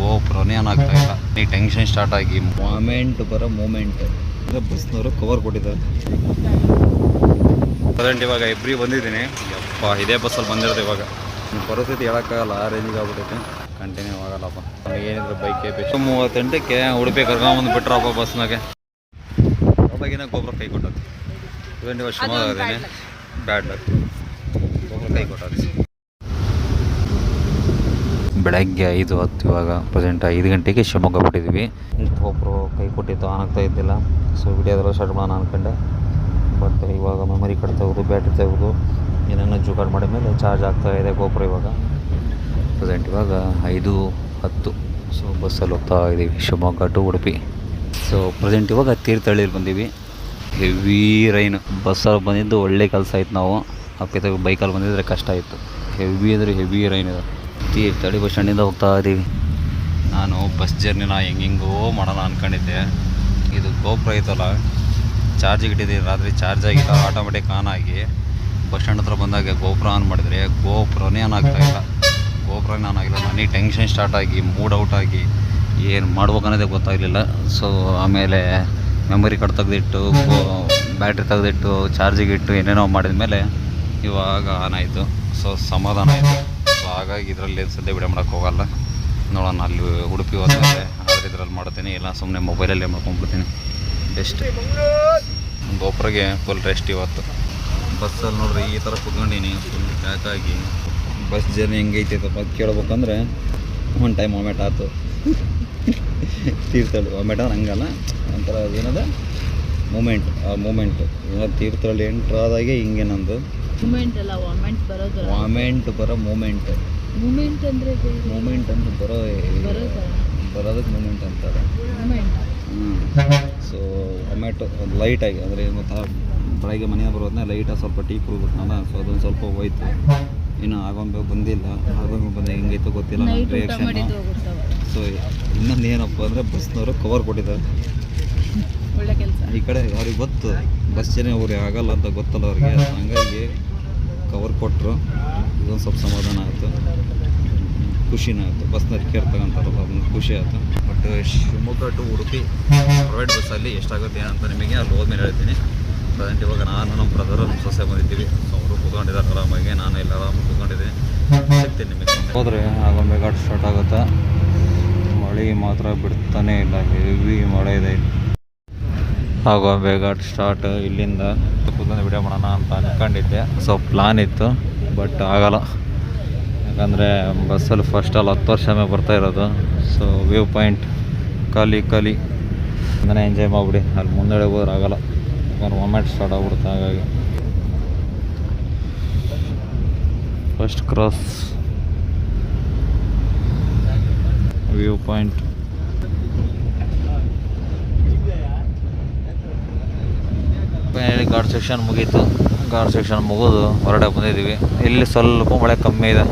ಗೋಪುರನೇ ಏನಾಗ್ತಾ ಇಲ್ಲ. ಈ ಟೆನ್ಷನ್ ಸ್ಟಾರ್ಟ್ ಆಗಿ ಮೂಮೆಂಟ್ ಬರೋ ಮೂಮೆಂಟ್ ಅಂದರೆ ಬಸ್ನವರು ಕವರ್ ಕೊಟ್ಟಿದ್ದಾರೆ. ಪ್ರೆಸೆಂಟ್ ಇವಾಗ ಎಬ್ರಿ ಬಂದಿದ್ದೀನಿ. ಯಪ್ಪ ಇದೇ ಬಸ್ಸಲ್ಲಿ ಬಂದಿರೋದು ಇವಾಗ. ನಿಮ್ಮ ಪರಿಸ್ಥಿತಿ ಹೇಳೋಕ್ಕಾಗಲ್ಲ ಆ ರೇಂಜಿಗೆ ಆಗ್ಬಿಟ್ಟೈತೆ ಕಂಟಿನ್ಯೂ ಆಗಲ್ಲಪ್ಪ. ನಮಗೆ ಏನಿದ್ರು ಬೈಕೇ ಬೇಕು. ಮೂವತ್ತೆಂಟಕ್ಕೆ ಉಡುಪಿ ಕರ್ಕೊಂಬಂದು ಬಿಟ್ರಪ್ಪ ಬಸ್ನಾಗೆ ಅವಾಗಿನ ಗೊಬ್ಬರ ಕೈ ಕೊಟ್ಟದ್ದು. ಇವಾಗ ಶಿವಮೊಗ್ಗ ಬ್ಯಾಡ್ ಲಕ್ ಗೊಬ್ಬರ ಕೈ ಕೊಟ್ಟದ್ದು. ಬೆಳಗ್ಗೆ ಐದು ಹತ್ತು ಇವಾಗ ಪ್ರೆಸೆಂಟ್ ಐದು ಗಂಟೆಗೆ ಶಿವಮೊಗ್ಗ ಬಿಟ್ಟಿದ್ವಿ ಒಬ್ಬರು ಕೈ ಕೊಟ್ಟಿತ್ತು ಆನ್ ಆಗ್ತಾ ಇದ್ದಿಲ್ಲ. ಸೊ ವಿಡಿಯೋದೆಲ್ಲ ಸ್ಟಾರ್ಟ್ ಮಾಡೋಣ ಅಂದ್ಕೊಂಡೆ ಬಟ್ ಇವಾಗ ಮೆಮೊರಿ ಕಾರ್ಡ್ ತೆಗೆದು ಬ್ಯಾಟ್ರಿ ತೆಗೆದು ಏನೇನೋ ಜುಗಾಡ್ ಮಾಡಿದ ಮೇಲೆ ಚಾರ್ಜ್ ಆಗ್ತಾ ಇದೆ ಗೋಪುರ ಇವಾಗ. ಪ್ರೆಸೆಂಟ್ ಇವಾಗ ಐದು ಹತ್ತು. ಸೊ ಬಸ್ಸಲ್ಲಿ ಹೋಗ್ತಾ ಇದ್ದೀವಿ Shivamogga to Udupi. So present ಇವಾಗ ತೀರ್ಥಹಳ್ಳಿಲಿ ಬಂದೀವಿ. ಹೆವಿ ರೈನ್ ಬಸ್ಸಲ್ಲಿ ಬಂದಿದ್ದು ಒಳ್ಳೆ ಕೆಲಸ ಆಯ್ತು ನಾವು. ಅಪ್ಪಿತ ಬೈಕಲ್ಲಿ ಬಂದಿದ್ರೆ ಕಷ್ಟ ಆಯಿತು. ಹೆವಿ ಅಂದರೆ ಹೆವಿ ರೈನ್ ಇದೆ. ತೀರ್ಥಹಳ್ಳಿ ಬಸ್ ಸ್ಟ್ಯಾಂಡಿಂದ ಹೋಗ್ತಾ ಇದ್ದೀವಿ ನಾನು ಬಸ್ ಜರ್ನಿನ ಹೆಂಗೆಂಗೋ ಮಾಡೋಣ ಅಂದ್ಕೊಂಡಿದ್ದೆ ಇದು ಗೋಪುರ ಐತಲ್ಲ, ಚಾರ್ಜ್ ಇಟ್ಟಿದ್ದೀನಿ ರಾತ್ರಿ ಚಾರ್ಜ್ ಆಗಿಲ್ಲ ಆಟೋಮೆಟಿಕ್ ಆನ್ ಆಗಿ ಬಸ್ ಸ್ಟ್ಯಾಂಡ್ ಹತ್ರ ಬಂದಾಗ ಗೋಪುರ ಆನ್ ಮಾಡಿದರೆ ಗೋಪುರನೇ ಆನ್ ಆಗ್ತಾ ಇಲ್ಲ. ಗೋಪುರನೇ ಆನ್ ಆಗಿಲ್ಲ. ನನಗೆ ಟೆನ್ಷನ್ ಸ್ಟಾರ್ಟ್ ಆಗಿ ಮೂಡ್ ಔಟ್ ಆಗಿ ಏನು ಮಾಡ್ಬೇಕು ಅನ್ನೋದೇ ಗೊತ್ತಾಗಲಿಲ್ಲ. ಸೊ ಆಮೇಲೆ ಮೆಮೊರಿ ಕಾರ್ಡ್ ತೆಗೆದಿಟ್ಟು ಬ್ಯಾಟ್ರಿ ತೆಗೆದಿಟ್ಟು, ಚಾರ್ಜಿಗೆ ಇಟ್ಟು, ಏನೇನೋ ಮಾಡಿದ ಮೇಲೆ ಇವಾಗ ಆನ್ ಆಯಿತು. ಸೊ ಸಮಾಧಾನ ಆಯಿತು. ಹಾಗಾಗಿ ಇದರಲ್ಲಿ ಸದ್ಯ ಬಿಡ ಮಾಡೋಕೆ ಹೋಗಲ್ಲ. ನೋಡೋಣ, ಅಲ್ಲಿ ಉಡುಪಿ ಹೋದ್ಮೇಲೆ ಆದ್ರೆ ಇದರಲ್ಲಿ ಮಾಡ್ತೀನಿ. ಇಲ್ಲ ಸುಮ್ಮನೆ ಮೊಬೈಲಲ್ಲೇ ಮಾಡ್ಕೊಂಡ್ಬಿಡ್ತೀನಿ. ಬೆಸ್ಟ್ ಗೋಪುರಗೆ ಫುಲ್ ರೆಸ್ಟ್ ಇವತ್ತು. ಬಸ್ಸಲ್ಲಿ ನೋಡ್ರಿ, ಈ ಥರ ಕುತ್ಕೊಂಡಿನಿ ಫುಲ್ ಪ್ಯಾಕಾಗಿ ಬಸ್ ಜರ್ನಿ ಹೆಂಗೈತೆ ಅಂತ ಕೇಳ್ಬೇಕಂದ್ರೆ ಒಂದು ಟೈಮ್ ವಾಮೆಟ್ ಆಯ್ತು ತೀರ್ಥಹಳ್ಳಿ ವಾಮೆಟ್ ಅಂದ್ರೆ ಹಂಗಲ್ಲ. ಒಂಥರ ಏನದ? ಮೂಮೆಂಟ್ ಆ ಮೂಮೆಂಟ್ ತೀರ್ಥಹಳ್ಳಿ ಎಂಟ್ರ್ ಆದಾಗೆ ಹಿಂಗೆ ನಂದು. ಮೂಮೆಂಟ್ ಅಲ್ಲ ವಾಮೆಂಟ್ ಬರೋದು ವಾಮೆಂಟ್ ಬರೋ ಮೂಮೆಂಟ್ ಮೂಮೆಂಟ್ ಅಂದ್ರೆ ಮೂಮೆಂಟ್ ಅಂತ ಬರೋ ಬರೋದಾ? ಬರೋದಕ್ಕೆ ಮೂಮೆಂಟ್ ಅಂತಾರೆ. ಸೊ ಟೊಮೆಟೊ ಲೈಟ್ ಆಗಿ ಅಂದರೆ ಮತ್ತು ಬೆಳಗ್ಗೆ ಮನೆಯ ಬರೋದನ್ನ ಲೈಟಾಗಿ ಸ್ವಲ್ಪ ಟೀ ನಾನು ಸೊ ಅದೊಂದು ಸ್ವಲ್ಪ ಹೋಯ್ತು. ಇನ್ನು ಆಗೊಂಬೆ ಬಂದಿಲ್ಲ ಆಗೊಂಬೆ ಬಂದ ಹೆಂಗೈತೋ ಗೊತ್ತಿಲ್ಲ ರಿಯಾಕ್ಷನ್ ಸೊ ಇನ್ನೊಂದು ಏನಪ್ಪ ಅಂದರೆ ಬಸ್ನವರು ಕವರ್ ಕೊಟ್ಟಿದ್ದಾರೆ. ಒಳ್ಳೆ ಕೆಲಸ. ಈ ಕಡೆ ಅವ್ರಿಗೆ ಗೊತ್ತು ಬಸ್ ಜನ ಅವ್ರಿಗೆ ಆಗಲ್ಲ ಅಂತ ಗೊತ್ತಲ್ಲ ಅವ್ರಿಗೆ ಹಂಗಾಗಿ ಕೊಟ್ಟರು. ಇದೊಂದು ಸ್ವಲ್ಪ ಸಮಾಧಾನ ಆಯಿತು. ಖುಷಿನೂ ಆಯಿತು. ಬಸ್ನಲ್ಲಿ ಕೇರ್ ತಗೊಂತಾರಲ್ಲ ಅದೊಂದು ಖುಷಿ ಆಯಿತು. But Shivamogga to Udupi private ಬಸ್ಸಲ್ಲಿ ಎಷ್ಟಾಗುತ್ತೆ ಅಂತ ನಿಮಗೆ ಅಲ್ಲಿ ಹೋದ್ಮೇಲೆ ಹೇಳ್ತೀನಿ. ಪ್ರೆಸೆಂಟ್ ಇವಾಗ ನಾನು ನಮ್ಮ ಬ್ರದರು ನಮ್ಮ ಸೊಸೆ ಬಂದಿದ್ದೀವಿ. ಸೊ ಅವರು ಕೂತ್ಕೊಂಡಿದ್ದಾರೆ ಆರಾಮಾಗಿ. ನಾನು ಎಲ್ಲ ಆರಾಮಾಗಿ ಕೂತ್ಕೊಂಡಿದ್ದೀನಿ. ಹೇಳ್ತೀನಿ ನಿಮಗೆ ಹೋದ್ರೆ ಆಗೊಂಬೆ ಘಾಟ್ ಸ್ಟಾರ್ಟ್ ಆಗುತ್ತೆ? ಮಳೆ ಮಾತ್ರ ಬಿಡ್ತಾನೆ ಇಲ್ಲ. ಹೆವಿ ಮಳೆ ಇದೆ. ಆಗೊಂಬೆ ಘಾಟ್ ಸ್ಟಾರ್ಟ್ ಇಲ್ಲಿಂದ ಕೂತ್ಕೊಂಡು ವಿಡಿಯೋ ಮಾಡೋಣ ಅಂತ ಅಂದ್ಕೊಂಡಿದ್ದೆ ಸೊ ಪ್ಲಾನ್ ಇತ್ತು ಬಟ್ ಆಗಲ್ಲ. ಯಾಕಂದರೆ ಬಸ್ಸಲ್ಲಿ ಫಸ್ಟಲ್ಲಿ ಹತ್ತು ವರ್ಷ ಮೇಲೆ ಬರ್ತಾ ಇರೋದು. ಸೊ ವ್ಯೂ ಪಾಯಿಂಟ್ ಕಲಿ ಕಲಿ ಅದನ್ನೇ ಎಂಜಾಯ್ ಮಾಡಿಬಿಡಿ. ಅಲ್ಲಿ ಮುಂದೆ ಹೋದ್ರೆ ಆಗಲ್ಲ. ಯಾಕಂದ್ರೆ ಮೊಮೆಂಟ್ ಸ್ಟಾರ್ಟ್ ಆಗ್ಬಿಡುತ್ತೆ ಹಾಗಾಗಿ. First cross view point finally guard section ಮುಗೀತು. ಗಾರ್ಡ್ ಸೆಕ್ಷನ್ ಮುಗಿದು ಹೊರಡೆ ಬಂದಿದ್ದೀವಿ. ಇಲ್ಲಿ ಸ್ವಲ್ಪ ಮಳೆ ಕಮ್ಮಿ ಇದೆ.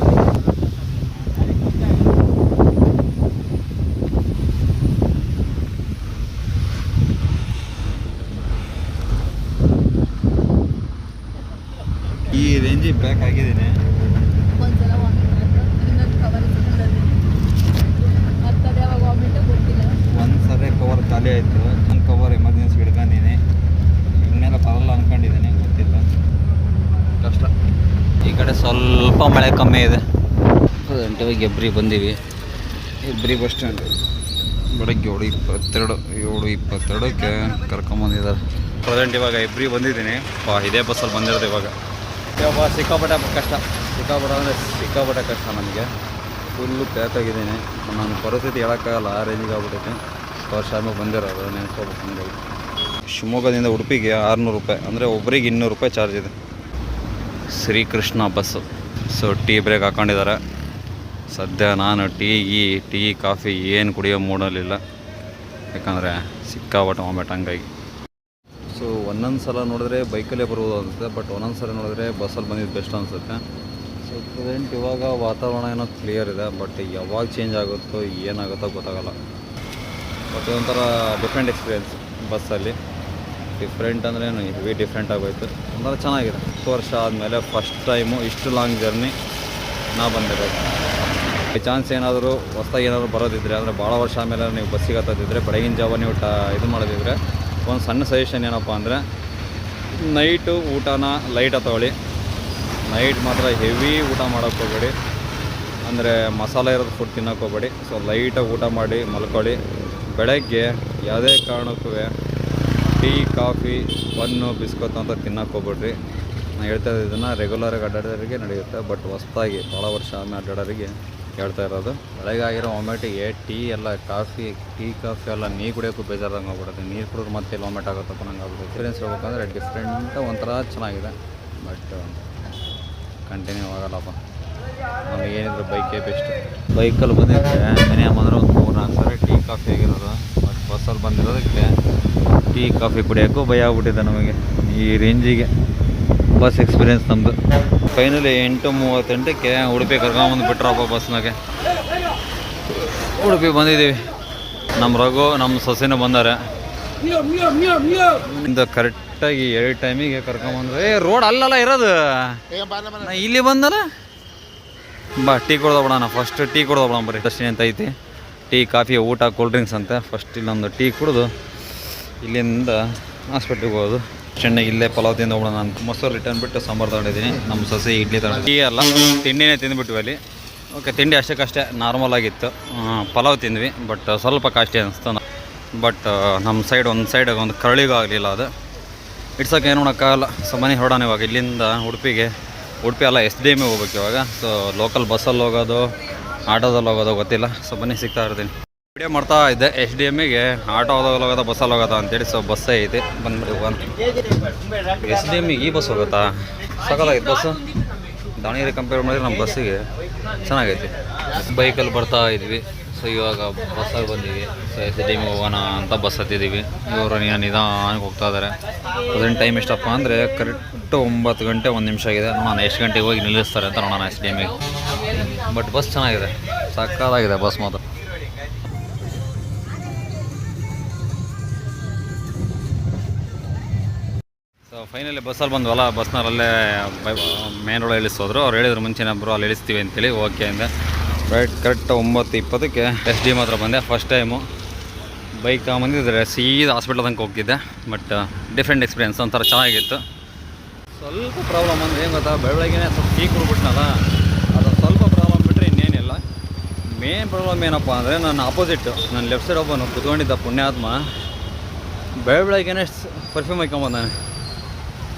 ಈ ರೇಂಜಿ ಪ್ಯಾಕ್ ಆಗಿದ್ದೀನಿ. ಒಂದ್ಸರಿ ಕವರ್ ಖಾಲಿ ಆಯಿತು ಒಂದು ಕವರ್ ಎಮರ್ಜೆನ್ಸಿ ಹಿಡ್ಕೊಂಡಿದ್ದೀನಿ ಇನ್ನೆಲ್ಲ ಬರಲ್ಲ ಅಂದ್ಕೊಂಡಿದ್ದೀನಿ ಗೊತ್ತಿಲ್ಲ ಕಷ್ಟ ಈ ಕಡೆ ಸ್ವಲ್ಪ ಮಳೆ ಕಮ್ಮಿ ಇದೆ. ಗಂಟೆಗೆ ಎಬ್ರಿ ಬಂದೀವಿ. ಎಬ್ರಿ ಬಸ್ ಸ್ಟ್ಯಾಂಡ್ ಬೆಳಗ್ಗೆ ಏಳು ಇಪ್ಪತ್ತೆರಡು ಏಳು ಇಪ್ಪತ್ತೆರಡಕ್ಕೆ ಕರ್ಕೊಂಬಂದಿದ್ದಾರೆ ಪ್ರೆಸೆಂಟ್ ಇವಾಗ ಎಬ್ರಿ ಬಂದಿದ್ದೀನಿ. ಪಾ ಇದೇ ಬಸ್ಸಲ್ಲಿ ಬಂದಿರೋದು ಇವಾಗ. ಇವಾಗ ಸಿಕ್ಕಾಪಟ್ಟೆ ಕಷ್ಟ. ಸಿಕ್ಕಾಪಟ್ಟೆ ಅಂದರೆ ಸಿಕ್ಕಾಪಟ್ಟೆ ಕಷ್ಟ ನನಗೆ ಫುಲ್ಲು ಪ್ಯಾಕಾಗಿದ್ದೀನಿ ನಾನು ನನ್ನ ಪರಿಸ್ಥಿತಿ ಹೇಳೋಕ್ಕಾಗಲ್ಲ ಆ ರೇಂಜಿಗೆ ಆಗ್ಬಿಟ್ಟೈತೆ. ವರ್ಷ ಆದ್ಮೇಲೆ ಬಂದಿರೋದು ನೆನೆಸ್ಕೋಬೇಕು ಹಂಗಾಗಿ ಶಿವಮೊಗ್ಗದಿಂದ ಉಡುಪಿಗೆ ಆರುನೂರು ರೂಪಾಯಿ ಅಂದರೆ ಒಬ್ಬರಿಗೆ ಇನ್ನೂರು ರೂಪಾಯಿ ಚಾರ್ಜ್ ಇದೆ. Srikrishna bus so tea break ಹಾಕೊಂಡಿದ್ದಾರೆ. ಸದ್ಯ ನಾನು ಟೀ ಗೀ ಟೀ ಕಾಫಿ ಏನು ಕುಡಿಯೋ ಮೂಡಲಿಲ್ಲ ಯಾಕಂದರೆ ಸಿಕ್ಕಾಪಟ್ಟೆ ವಾಮಿಟ್ ಹಂಗಾಗಿ. ಸೊ ಒಂದೊಂದು ಸಲ ನೋಡಿದ್ರೆ ಬೈಕಲ್ಲೇ ಬರ್ಬೋದು ಅನಿಸುತ್ತೆ ಬಟ್ ಒಂದೊಂದು ಸಲ ನೋಡಿದ್ರೆ ಬಸ್ಸಲ್ಲಿ ಬಂದಿದ್ದು ಬೆಸ್ಟ್ ಅನಿಸುತ್ತೆ. ಸೊ ಪ್ರೆಸೆಂಟ್ ಇವಾಗ ವಾತಾವರಣ ಏನೋ ಕ್ಲಿಯರ್ ಇದೆ ಬಟ್ ಯಾವಾಗ ಚೇಂಜ್ ಆಗುತ್ತೋ, ಏನಾಗುತ್ತೋ ಗೊತ್ತಾಗಲ್ಲ. ಬಟ್ ಒಂಥರ ಡಿಫ್ರೆಂಟ್ ಎಕ್ಸ್ಪೀರಿಯೆನ್ಸ್ ಬಸ್ಸಲ್ಲಿ ಡಿಫ್ರೆಂಟ್ ಅಂದ್ರೆ ಹೆವಿ ಡಿಫ್ರೆಂಟ್ ಆಗೋಯ್ತು. ಒಂಥರ ಚೆನ್ನಾಗಿದೆ. ಹತ್ತು ವರ್ಷ ಆದಮೇಲೆ ಫಸ್ಟ್ ಟೈಮು ಇಷ್ಟು ಲಾಂಗ್ ಜರ್ನಿ ನಾ ಬಂದಿರೋದು. ಚಾನ್ಸ್ ಏನಾದರೂ ಹೊಸ್ದಾಗಿ ಏನಾದರೂ ಬರೋದಿದ್ರೆ, ಅಂದರೆ ಭಾಳ ವರ್ಷ ಆಮೇಲೆ ನೀವು ಬಸ್ಸಿಗೆ ಹತ್ತದಿದ್ರೆ, ಬೆಳಗಿನ ಜಾವ ನೀವು ಟ, ಇದು ಮಾಡೋದಿದ್ರೆ, ಒಂದು ಸಣ್ಣ ಸಜೆಷನ್ ಏನಪ್ಪ ಅಂದರೆ ನೈಟು ಊಟನ ಲೈಟಾಗಿ ತಗೊಳ್ಳಿ. ನೈಟ್ ಮಾತ್ರ ಹೆವಿ ಊಟ ಮಾಡೋಕ್ಕೆ ಹೋಗಬೇಡಿ. ಅಂದರೆ ಮಸಾಲೆ ಇರೋದು ಫುಡ್ ತಿನ್ನೋಕೆ ಹೋಗಬೇಡಿ. ಸೊ ಲೈಟಾಗಿ ಊಟ ಮಾಡಿ ಮಲ್ಕೊಳ್ಳಿ. ಬೆಳಗ್ಗೆ ಯಾವುದೇ ಕಾರಣಕ್ಕೂ ಟೀ, ಕಾಫಿ, ಬನ್ನು ಬಿಸ್ಕತ್ ಅಂತ ತಿನ್ನೋಕೆ ಹೋಗ್ಬೇಡ್ರಿ. ನಾನು ಹೇಳ್ತಾ ಇದನ್ನು ರೆಗ್ಯುಲರಾಗಿ ಅಡ್ಡಾಡೋರಿಗೆ ನಡೆಯುತ್ತೆ ಬಟ್ ಹೊಸ್ದಾಗಿ ಭಾಳ ವರ್ಷ ಆಮೇಲೆ ಅಡ್ಡಾಡೋರಿಗೆ ಹೇಳ್ತಾ ಇರೋದು. ಬೆಳಗ್ಗೆ ಆಗಿರೋ ಒಮೆಟಿಗೆ ಟೀ ಎಲ್ಲ, ಕಾಫಿ, ಟೀ, ಕಾಫಿ ಎಲ್ಲ ನೀರು ಕುಡಿಯೋಕ್ಕೂ ಬೇಜಾರ್ದಂಗೆ ಆಗ್ಬಿಡುತ್ತೆ ನೀರು ಕುಡಿದ್ರೆ ಮತ್ತೆ ಒಮೆಟ್ ಆಗುತ್ತಪ್ಪ, ನಂಗೆ ಆಗ್ಬಿಡುತ್ತೆ ಎಕ್ಸ್ಪೀರಿಯನ್ಸ್ ಹೇಳ್ಬೇಕಂದ್ರೆ ಡಿಫ್ರೆಂಟ್ ಒಂಥರ ಚೆನ್ನಾಗಿದೆ. ಬಟ್ ಕಂಟಿನ್ಯೂ ಆಗಲ್ಲಪ್ಪ. ನಮಗೆ ಏನಿದ್ರು ಬೈಕೇ ಬೆಸ್ಟ್ ಬೈಕಲ್ಲಿ ಬಂದಿದ್ದೆ ಮಿನಿಮಮ್ ಅಂದರೆ ಒಂದು ಮೂರು ನಾಲ್ಕು ಸಾರಿ ಟೀ, ಕಾಫಿ ಆಗಿರೋದು. ಬಸ್ಸಲ್ಲಿ ಬಂದಿರೋದಕ್ಕೆ ಟೀ, ಕಾಫಿ ಕುಡಿಯೋಕ್ಕೂ ಭಯ ಆಗ್ಬಿಟ್ಟಿದೆ ನಮಗೆ, ಈ ರೇಂಜಿಗೆ. ಬಸ್ ಎಕ್ಸ್ಪೀರಿಯೆನ್ಸ್ ನಮ್ಮದು ಫೈನಲಿ ಎಂಟು ಮೂವತ್ತೆಂಟಕ್ಕೆ ಉಡುಪಿ ಕರ್ಕೊಂಬಂದು ಬಿಟ್ರಪ್ಪ ಬಸ್ನಾಗೆ. ಉಡುಪಿ ಬಂದಿದ್ದೀವಿ. ನಮ್ಮ ರಘು ನಮ್ಮ ಸೊಸೆನೂ ಬಂದಾರೆ. ಇಂದ ಕರೆಕ್ಟಾಗಿ ಎರಡು ಟೈಮಿಗೆ ಕರ್ಕೊಂಬಂದ್ರೆ ಏ, ರೋಡ್ ಅಲ್ಲಲ್ಲ ಇರೋದು. ಇಲ್ಲಿ ಬಂದಲ್ಲ? ಬಾ, ಟೀ ಕುಡ್ದೋಬಿಡೋಣ ಫಸ್ಟ್ ಟೀ ಕುಡ್ದೋಬಿಡೋಣ ಬರ್ರಿ. ದರ್ಶಿನಿ ಅಂತ ಐತಿ. ಟೀ, ಕಾಫಿ, ಊಟ ಕೂಲ್ ಡ್ರಿಂಕ್ಸ್ ಅಂತ. ಫಸ್ಟ್ ಇಲ್ಲೊಂದು ಟೀ ಕುಡಿದು ಇಲ್ಲಿಂದ ಹಾಸ್ಪಿಟ್ಲಿಗೆ ಹೋಗೋದು. ಚೆನ್ನಾಗಿ ಇಲ್ಲೇ ಪಲಾವ್ ತಿಂದು ಹೋಗೋಣ. ನಾನು ಮೊಸರು ರಿಟರ್ನ್ ಬಿಟ್ಟು ಸಾಂಬಾರು ತಗೊಂಡಿದ್ದೀನಿ. ನಮ್ಮ ಸೊಸೆ ಇಡ್ಲಿ ತಗೊಂಡು ಟೀ ಅಲ್ಲ, ತಿಂಡಿನೇ ತಿಂದುಬಿಟ್ವಿ ಅಲ್ಲಿ. ಓಕೆ ತಿಂಡಿ ಅಷ್ಟಕ್ಕಷ್ಟೇ ನಾರ್ಮಲ್ ಆಗಿತ್ತು. ಪಲಾವ್ ತಿಂದ್ವಿ ಬಟ್ ಸ್ವಲ್ಪ ಕಾಸ್ಟ್ಲಿ ಅನಿಸ್ತು. ಬಟ್ ನಮ್ಮ ಸೈಡ್ ಒಂದು ಸೈಡ್ ಒಂದು ಕರಳಿಗೂ ಆಗಲಿಲ್ಲ ಅದು. ಇಡ್ಸೋಕೆ ಏನು ಮಾಡೋಕ್ಕಾಗಲ್ಲ ಸೊ ಮನೆ ಹೊರಡೋಣ ಇವಾಗ. ಇಲ್ಲಿಂದ ಉಡುಪಿಗೆ, ಉಡುಪಿ ಅಲ್ಲ ಎಸ್ ಡಿ ಎಮ್ಗೆ ಹೋಗ್ಬೇಕು ಇವಾಗ. ಸೊ ಲೋಕಲ್ ಬಸ್ಸಲ್ಲಿ ಹೋಗೋದು ಆಟೋದಲ್ಲಿ ಹೋಗೋದು ಗೊತ್ತಿಲ್ಲ. ಸೊ ಬನ್ನಿ ಸಿಗ್ತಾ ಇರ್ತೀನಿ. ವಿಡಿಯೋ ಮಾಡ್ತಾ ಇದ್ದೆ. ಎಚ್ ಡಿ ಎಮ್ಮಿಗೆ ಆಟೋದಲ್ಲಿ ಹೋಗೋದ, ಬಸ್ಸಲ್ಲಿ ಹೋಗೋದ ಅಂತೇಳಿ. ಸೊ ಬಸ್ಸೇ ಐತೆ ಬಂದ್ಬಿಡಿ ಎಸ್ ಡಿ ಎಮ್ಮಿಗೆ ಈ ಬಸ್ ಹೋಗುತ್ತಾ? ಸಕಲಾಗಿತ್ತು ಬಸ್ಸು ದಾವಣಗೆರೆ ಕಂಪೇರ್ ಮಾಡಿದ್ರೆ ನಮ್ಮ ಬಸ್ಸಿಗೆ ಚೆನ್ನಾಗೈತಿ. ಬೈಕಲ್ಲಿ ಬರ್ತಾ ಇದ್ವಿ. ಸೊ ಇವಾಗ ಬಸ್ಸಲ್ಲಿ ಬಂದಿವಿ. ಸೊ ಎಸ್ ಡಿ ಹೋಗೋಣ ಅಂತ ಬಸ್ ಹತ್ತಿದ್ದೀವಿ ಇವರು ನಿಧಾನಕ್ಕೆ ಹೋಗ್ತಾ ಇದ್ದಾರೆ. ಅದೇನು ಟೈಮ್ ಎಷ್ಟಪ್ಪ ಅಂದರೆ ಕರೆಕ್ಟ್ ಒಂಬತ್ತು ಗಂಟೆ, ಒಂದು ನಿಮಿಷ ಆಗಿದೆ. ನಾನು ಎಷ್ಟು ಗಂಟೆಗೆ ಹೋಗಿ ನಿಲ್ಲಿಸ್ತಾರೆ ಅಂತ ನೋಡೋಣ ಎಸ್ ಡಿ ಬಟ್ ಬಸ್ ಚೆನ್ನಾಗಿದೆ. ಸಕ್ಕತ್ತಾಗಿದೆ ಬಸ್ ಮಾತ್ರ. ಸೊ ಫೈನಲಿ ಬಸ್ಸಲ್ಲಿ ಬಂದ್ವಲ್ಲ ಬಸ್ನಲ್ಲೇ ಮೇನ್ ರೋಡ್ ಇಳಿಸೋದ್ರು. ಅವ್ರು ಹೇಳಿದ್ರು ಮುಂಚೆನೇ ಒಬ್ಬರು ಅಲ್ಲಿ ಇಳಿಸ್ತೀವಿ ಅಂತೇಳಿ ಓಕೆ ಅಂದೆ. ರೈಟ್ ಕರೆಕ್ಟ್ ಒಂಬತ್ತು ಇಪ್ಪತ್ತಕ್ಕೆ ಎಸ್ ಡಿ ಮಾತ್ರ ಬಂದೆ ಫಸ್ಟ್ ಟೈಮು ಬೈಕ್ ತಗೊಂಬಂದಿದ್ರೆ ಸೀದಾ ಹಾಸ್ಪಿಟಲ್ ತನಕ ಹೋಗ್ತಿದ್ದೆ ಬಟ್ ಡಿಫ್ರೆಂಟ್ ಎಕ್ಸ್ಪೀರಿಯೆನ್ಸ್ ಒಂಥರ ಚೆನ್ನಾಗಿತ್ತು. ಸ್ವಲ್ಪ ಪ್ರಾಬ್ಲಮ್ ಅಂದರೆ ಏನು ಗೊತ್ತಾ? ಬೆಳಗ್ಗೆನೇ ಸ್ವಲ್ಪ ಟೀ ಕುಡ್ಬಿಟ್ನಲ್ಲ ಅದು ಸ್ವಲ್ಪ ಪ್ರಾಬ್ಲಮ್ ಬಿಟ್ಟರೆ ಇನ್ನೇನಿಲ್ಲ. ಮೇನ್ ಪ್ರಾಬ್ಲಮ್ ಏನಪ್ಪ ಅಂದರೆ ನನ್ನ ಆಪೋಸಿಟ್ ನನ್ನ ಲೆಫ್ಟ್ ಸೈಡ್ ಒಬ್ಬನು ಕುತ್ಕೊಂಡಿದ್ದ ಪುಣ್ಯಾತ್ಮ. ಬೆಳ ಬೆಳಗ್ಗೆನೇ ಪರ್ಫ್ಯೂಮ್ ಹಾಕೊಂಬಂದಾನೆ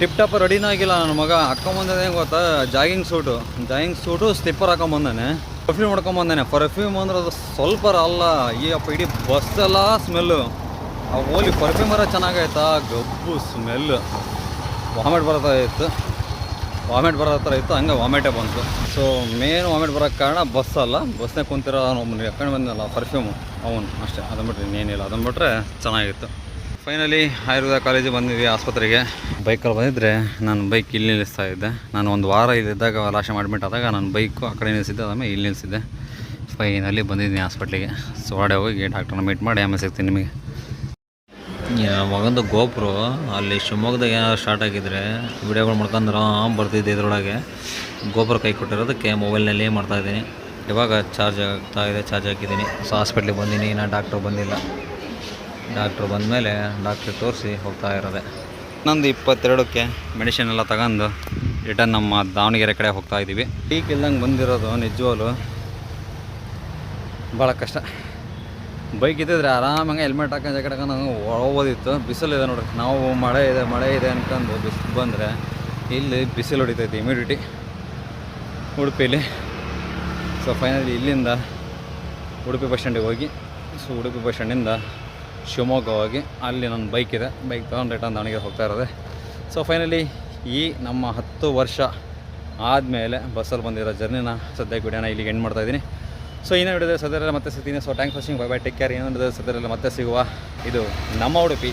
ಟಿಪ್ ಟಾಪ್ ರೆಡಿನೂ ಆಗಿಲ್ಲ ನನ್ನ ಮಗ. ಹಾಕೊಂಬಂದೇ ಗೊತ್ತಾ? Jogging suit jogging suit slipper ಹಾಕೊಂಬಂದಾನೆ perfume ಮಾಡ್ಕೊಂಬಂದಾನೆ ಪರ್ಫ್ಯೂಮ್ ಅಂದ್ರೆ ಅದು ಸ್ವಲ್ಪ ಅಲ್ಲ. ಈ ಅಪ್ಪ ಇಡೀ ಬಸ್ಸೆಲ್ಲ ಸ್ಮೆಲ್ಲು ಆ ಓಲಿ ಪರ್ಫ್ಯೂಮರ ಚೆನ್ನಾಗೈತಾ? ಗಬ್ಬು ಸ್ಮೆಲ್ ವಾಮಿಟ್ ಥರ ಇತ್ತು. ವಾಮಿಟ್ ಬರೋ ಥರ ಇತ್ತು, ಹಂಗೆ ವಾಮಿಟೇ ಬಂತು. ಸೊ ಮೇನ್ ವಾಮಿಟ್ ಬರೋಕ್ಕೆ ಕಾರಣ ಬಸ್ ಅಲ್ಲ. ಬಸ್ನೇ ಕುಂತಿರೋ ನಮ್ಮನ್ನು ಎಕ್ಕಂಡು ಬಂದಲ್ಲ ಪರ್ಫ್ಯೂಮು ಅವನು ಅಷ್ಟೇ. ಅದನ್ನು ಬಿಟ್ಟರೆ ಇನ್ನೇನಿಲ್ಲ. ಅದನ್ನು ಬಿಟ್ಟರೆ ಚೆನ್ನಾಗಿತ್ತು. ಫೈನಲಿ ಆಯುರ್ವೇದ ಕಾಲೇಜಿಗೆ ಬಂದಿದ್ವಿ ಆಸ್ಪತ್ರೆಗೆ. ಬೈಕಲ್ಲಿ ಬಂದಿದ್ದರೆ ನಾನು ಬೈಕ್ ಇಲ್ಲಿ ನಿಲ್ಲಿಸ್ತಾ ಇದ್ದೆ. ನಾನು ಒಂದು ವಾರ ಇಲ್ಲಿದ್ದಾಗ ಲಾಶ ಮಾಡಿಬಿಟ್ಟು ಆದಾಗ ನಾನು ಬೈಕು ಆ ಕಡೆ ನಿಲ್ಲಿಸಿದ್ದೆ, ಆಮೇಲೆ ಇಲ್ಲಿ ನಿಲ್ಲಿಸಿದ್ದೆ. ಫೈನಲಿ ಬಂದಿದ್ದೀನಿ ಹಾಸ್ಪಿಟ್ಲಿಗೆ ಸೊ ಹೊಡೆ ಹೋಗಿ ಡಾಕ್ಟ್ರನ್ನ ಮೀಟ್ ಮಾಡಿ, ಆಮೇಲೆ ಸಿಗ್ತೀನಿ ನಿಮಗೆ. ಮಗಂದು ಗೋಪುರ, ಅಲ್ಲಿ ಶಿವಮೊಗ್ಗದಾಗ ಏನಾದ್ರು ಸ್ಟಾರ್ಟ್ ಆಗಿದ್ರೆ ವಿಡಿಯೋಗಳು ಮಾಡ್ಕೊಂಡ್ರೆ ಬರ್ತಿದ್ದೆ ಇದರೊಳಗೆ. ಗೋಪುರ ಕೈ ಕೊಟ್ಟಿರೋದಕ್ಕೆ ಮೊಬೈಲ್ನಲ್ಲಿ ಮಾಡ್ತಾಯಿದ್ದೀನಿ ಇವಾಗ ಚಾರ್ಜ್ ಆಗ್ತಾ ಇದೆ ಚಾರ್ಜ್ ಹಾಕಿದ್ದೀನಿ. ಸೊ ಹಾಸ್ಪಿಟ್ಲಿಗೆ ಬಂದೀನಿ ನಾನು ಡಾಕ್ಟ್ರು ಬಂದಿಲ್ಲ. ಡಾಕ್ಟ್ರು ಬಂದಮೇಲೆ ಡಾಕ್ಟ್ರಿಗೆ ತೋರಿಸಿ ಹೋಗ್ತಾ ಇರೋದೆ. ನಂದು ಇಪ್ಪತ್ತೆರಡಕ್ಕೆ ಮೆಡಿಷನ್ ಎಲ್ಲ ತಗೊಂಡು ರಿಟರ್ನ್ ನಮ್ಮ ದಾವಣಗೆರೆ ಕಡೆ ಹೋಗ್ತಾ ಇದ್ದೀವಿ ಟೀಕ್ ಇಲ್ದಂಗೆ ಬಂದಿರೋದು ನಿಜವಾಗ್ಲು. ಭಾಳ ಕಷ್ಟ. ಬೈಕ್ ಇದ್ದಿದ್ರೆ ಆರಾಮಾಗಿ ಹೆಲ್ಮೆಟ್ ಹಾಕೊಂಡು ಜಾಕೆಟ್ ಹಾಕೊಂಡು ಹೋಗೋದಿತ್ತು ಇದೆ ನೋಡ್ರಿ. ನಾವು ಮಳೆ ಇದೆ ಮಳೆ ಇದೆ ಅನ್ಕೊಂಡು ಬಿಸಿಲು ಬಂದರೆ ಇಲ್ಲಿ ಬಿಸಿಲು ಹೊಡಿತೈತಿ ಇಮಿಡಿಟಿ ಉಡುಪಿಲಿ ಸೊ ಫೈನಲಿ ಇಲ್ಲಿಂದ ಉಡುಪಿ ಬಸ್ ಸ್ಟ್ಯಾಂಡಿಗೆ ಹೋಗಿ. ಸೊ ಉಡುಪಿ ಬಸ್ ಸ್ಟ್ಯಾಂಡಿಂದ ಶಿವಮೊಗ್ಗ ಹೋಗಿ. ಅಲ್ಲಿ ನನ್ನ ಬೈಕ್ ಇದೆ. ಬೈಕ್ ತೊಗೊಂಡು ರಿಟರ್ನ್ ದಾವಣಗೆರೆ ಹೋಗ್ತಾ ಇರೋದೆ. ಸೊ ಫೈನಲಿ ಈ ನಮ್ಮ ಹತ್ತು ವರ್ಷ ಆದಮೇಲೆ ಬಸ್ಸಲ್ಲಿ ಬಂದಿರೋ ಜರ್ನಿನ ಸದ್ಯಕ್ಕೆ ವಿಡಿಯೋನ ಇಲ್ಲಿಗೆ ಎಂಡ್ ಮಾಡ್ತಾ ಇದ್ದೀನಿ. ಸೊ ಇನ್ನೂ ಹಿಡಿದ್ರೆ ಸದರಲ್ಲ ಮತ್ತೆ ಸಿಗ್ತೀನಿ. So thank fasting bye bye take care ಇನ್ನೊಂದು ಸದ್ಯದಲ್ಲೇ ಮತ್ತೆ ಸಿಗುವ ಇದು ನಮ್ಮ ಉಡುಪಿ.